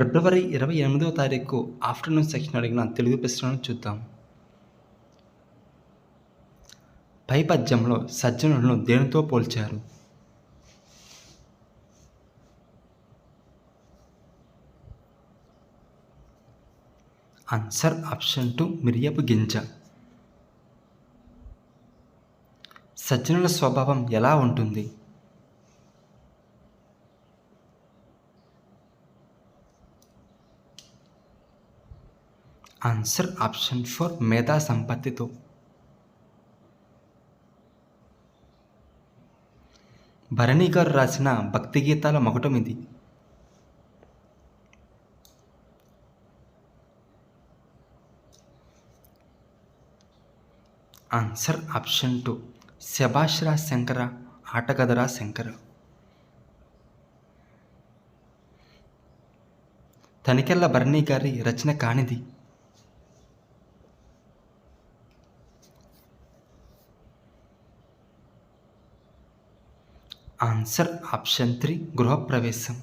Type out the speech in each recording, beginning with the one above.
ఫిబ్రవరి ఇరవై ఎనిమిదవ తారీఖు ఆఫ్టర్నూన్ సెక్షన్ అడిగిన తెలుగు ప్రశ్నలను చూద్దాం. పై పద్యంలో సజ్జనులను దేనితో పోల్చారు? ఆన్సర్ ఆప్షన్ టు మిరియపు గింజ. సజ్జనుల స్వభావం ఎలా ఉంటుంది? ఆన్సర్ ఆప్షన్ ఫోర్ మేధా సంపత్తితో భరణి గారు రాసిన భక్తి గీతాల మొకటం ఇది ఆన్సర్ ఆప్షన్ టూ శభాష్రా శంకర ఆటగదరా శంకర తనికెళ్ళ భరణి గారి రచన కానిది ఆన్సర్ ఆప్షన్ త్రీ గృహప్రవేశం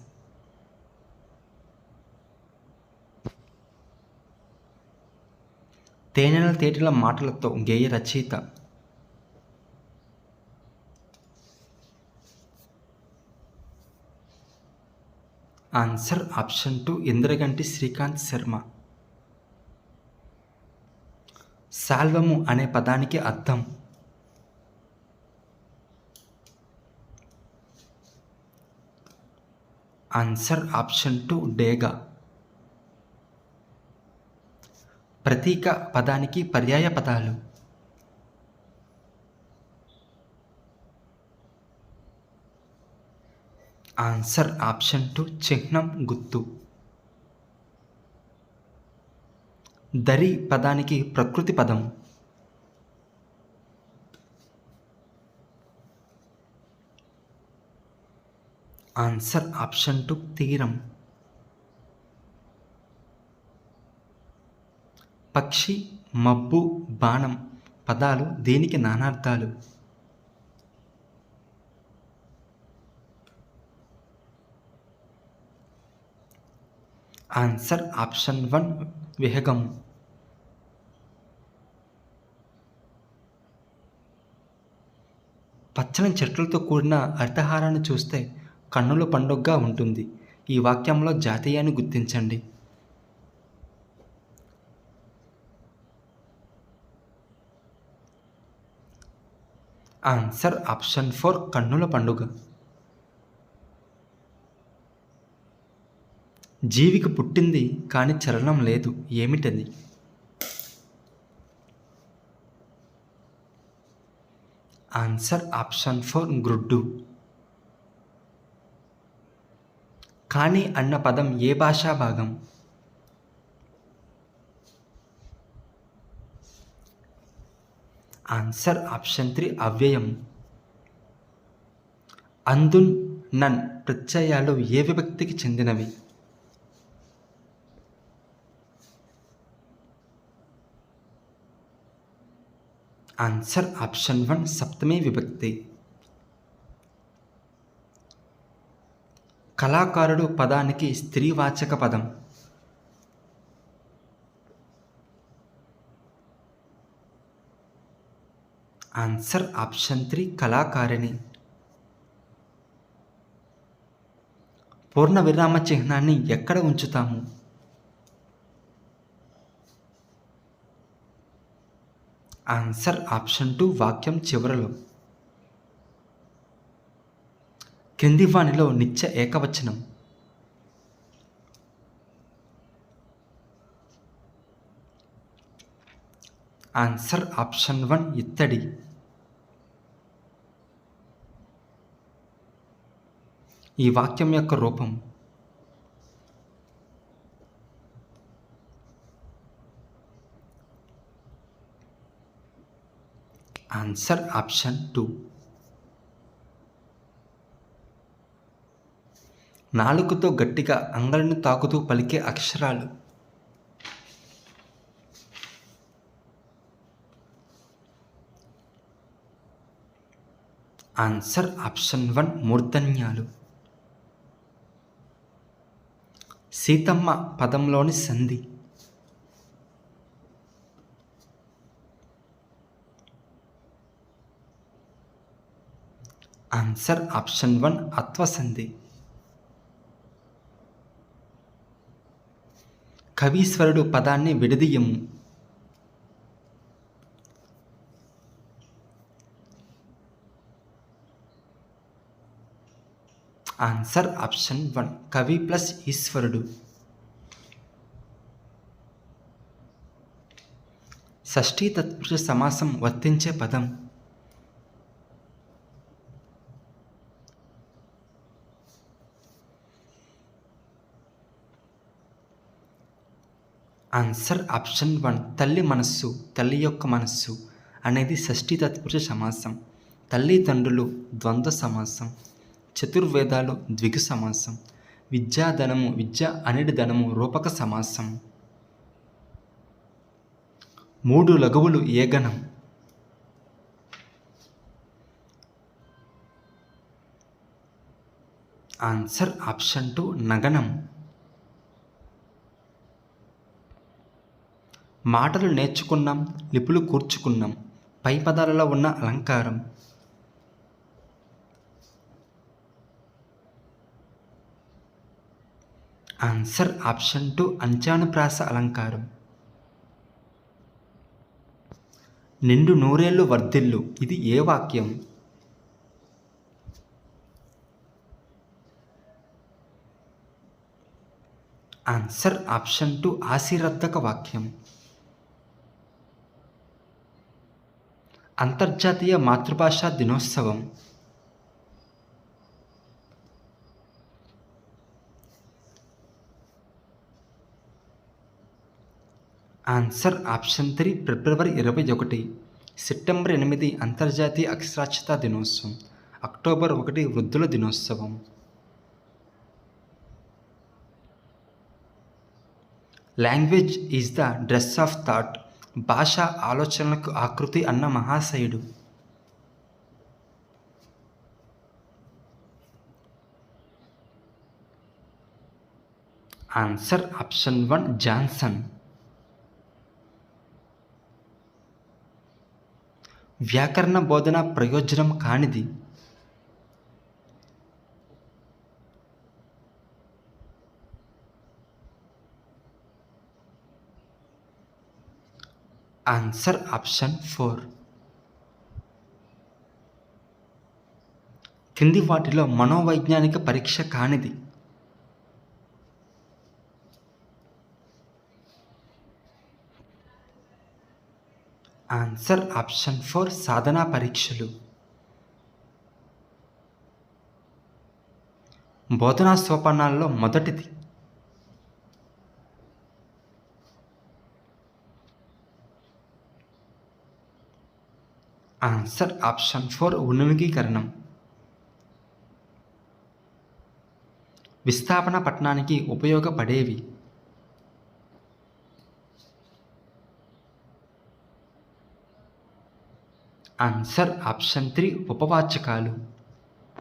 తేనెల తేటల మాటలతో గేయ రచయిత. Answer option two Indraganti Srikanth Sharma. శాల్వము అనే పదానికి అర్థం. ఆన్సర్ ఆప్షన్ టు డేగా. ప్రతీక పదానికి పర్యాయ పదాలు. ఆన్సర్ ఆప్షన్ టు చిహ్నం గుర్తు దరి పదానికి ప్రకృతి పదం. ఆన్సర్ ఆప్షన్ టు తీరం. పక్షి మబ్బు బాణం పదాలు దేనికి నానార్థాలు? ఆన్సర్ ఆప్షన్ వన్ విహగం పచ్చని చెట్లతో కూడిన అర్థహారాన్ని చూస్తే కన్నుల పండుగగా ఉంటుంది. ఈ వాక్యంలో జాతీయాన్ని గుర్తించండి. ఆన్సర్ ఆప్షన్ ఫోర్ కన్నుల పండుగ. జీవికి పుట్టింది కానీ చలనం లేదు. ఏమిటది? ఆన్సర్ ఆప్షన్ ఫోర్ గ్రుడ్డు కానీ అన్న పదం ఏ భాషా భాగం? ఆన్సర్ ఆప్షన్ త్రీ అవ్యయం. అందున్ నన్ ప్రత్యయాలు ఏ విభక్తికి చెందినవి? ఆన్సర్ ఆప్షన్ వన్ సప్తమే విభక్తి. కళాకారుడు పదానికి స్త్రీవాచక పదం. ఆన్సర్ ఆప్షన్ త్రీ కళాకారిణి. పూర్ణ విరామ చిహ్నాన్ని ఎక్కడ ఉంచుతాము? ఆన్సర్ ఆప్షన్ టూ వాక్యం చివరలో. కిందివాణిలో నిత్య ఏకవచనం. ఆన్సర్ ఆప్షన్ వన్ ఇత్తడి. ఈ వాక్యం యొక్క రూపం. ఆన్సర్ ఆప్షన్ టూ నాలుగుతో గట్టిగా అంగలను తాకుతూ పలికే అక్షరాలు. ఆన్సర్ ఆప్షన్ వన్ మూర్ధన్యాలు. సీతమ్మ పదంలోని సంధి. ఆన్సర్ ఆప్షన్ వన్ అత్వసంధి. కవీశ్వరుడు పదాన్ని విడదీయము. ఆన్సర్ ఆప్షన్ వన్ కవి ప్లస్ ఈశ్వరుడు. షష్ఠీ తత్పురుష సమాసం వర్తించే పదం. ఆన్సర్ ఆప్షన్ వన్ తల్లి మనస్సు తల్లి యొక్క మనస్సు అనేది షష్ఠీ తత్పురుష సమాసం. తల్లిదండ్రులు ద్వంద్వ సమాసం చతుర్వేదాలు ద్విగు సమాసం విద్యాధనము విద్య అనిడి ధనము రూపక సమాసం. మూడు లఘువులు ఏ గణం? ఆన్సర్ ఆప్షన్ టు నగనం. మాటలు నేర్చుకున్నాం లిపులు కూర్చుకున్నాం పై పదాలలో ఉన్న అలంకారం. ఆన్సర్ ఆప్షన్ టు అంచానుప్రాస అలంకారం. నిండు నూరేళ్ళు వర్ధిల్లు ఇది ఏ వాక్యం? ఆన్సర్ ఆప్షన్ టు ఆశీర్వర్ధక వాక్యం. అంతర్జాతీయ మాతృభాషా దినోత్సవం. ఆన్సర్ ఆప్షన్ త్రీ ఫిబ్రవరి ఇరవై ఒకటి సెప్టెంబర్ ఎనిమిది అంతర్జాతీయ అక్షరాస్యతా దినోత్సవం అక్టోబర్ ఒకటి వృద్ధుల దినోత్సవం. Language is the dress of thought భాష ఆలోచనలకు ఆకృతి అన్న మహాశయుడు. ఆన్సర్ ఆప్షన్ వన్ జాన్సన్ వ్యాకరణ బోధన ప్రయోజనం కానిది. ఆన్సర్ ఆప్షన్ ఫోర్ కింది వాటిలో మనోవైజ్ఞానిక పరీక్ష కానిది. ఆన్సర్ ఆప్షన్ ఫోర్ సాధనా పరీక్షలు. బోధనా సోపానాల్లో మొదటిది. ఆన్సర్ ఆప్షన్ ఫోర్ ఉన్ముఖీకరణం విస్థాపన పట్టణానికి ఉపయోగపడేవి. Answer option three ఉపవాచకాలు.